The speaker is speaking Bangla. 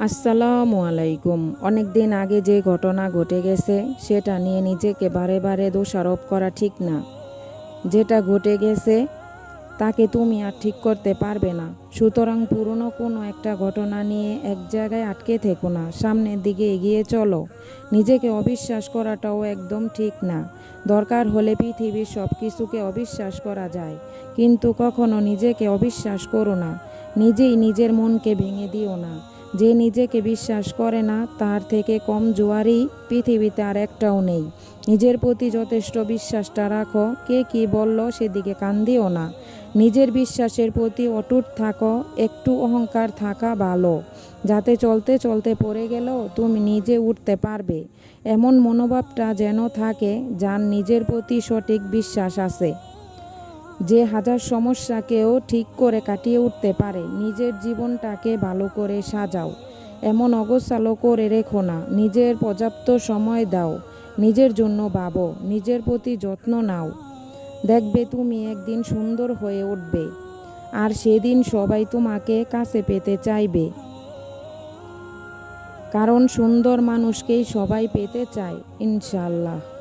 আসসালামু আলাইকুম। অনেক দিন আগে যে ঘটনা ঘটে গেছে, সেটা নিয়ে নিজেকে বারে বারে দোষারোপ করা ঠিক না। যেটা ঘটে গেছে, তাকে তুমি আর ঠিক করতে পারবে না। সুতরাং পুরনো কোনো একটা ঘটনা নিয়ে এক জায়গায় আটকে থেকো না, সামনের দিকে এগিয়ে চলো। নিজেকে অবিশ্বাস করাটাও একদম ঠিক না। দরকার হলে পৃথিবীর সব কিছুকে অবিশ্বাস করা যায়। কিন্তু কখনো নিজেকে অবিশ্বাস করো না। নিজেই নিজের মনকে ভেঙে দিও না। যে নিজেকে বিশ্বাস করে না, তার থেকে কম জোয়ারি পৃথিবীতে আর একটাও নেই। নিজের প্রতি যথেষ্ট বিশ্বাসটা রাখো, কে কি বলল সেদিকে কান দিও না। নিজের বিশ্বাসের প্রতি অটুট থাকো, একটু অহংকার থাকা ভালো। যাতে চলতে চলতে পড়ে গেলেও তুমি নিজে উঠতে পারবে। এমন মনোভাবটা যেন থাকে, যার নিজের প্রতি সঠিক বিশ্বাস আছে। যে হাজার সমস্যাকেও ঠিক করে কাটিয়ে উঠতে পারে, নিজের জীবনটাকে ভালো করে সাজাও। এমন অগোছালো করে রেখো না, নিজের পর্যাপ্ত সময় দাও, নিজের জন্য ভাবো, নিজের প্রতি যত্ন নাও। দেখবে তুমি একদিন সুন্দর হয়ে উঠবে, আর সেদিন সবাই তোমাকে কাছে পেতে চাইবে। কারণ সুন্দর মানুষকেই সবাই পেতে চায় ইনশাল্লাহ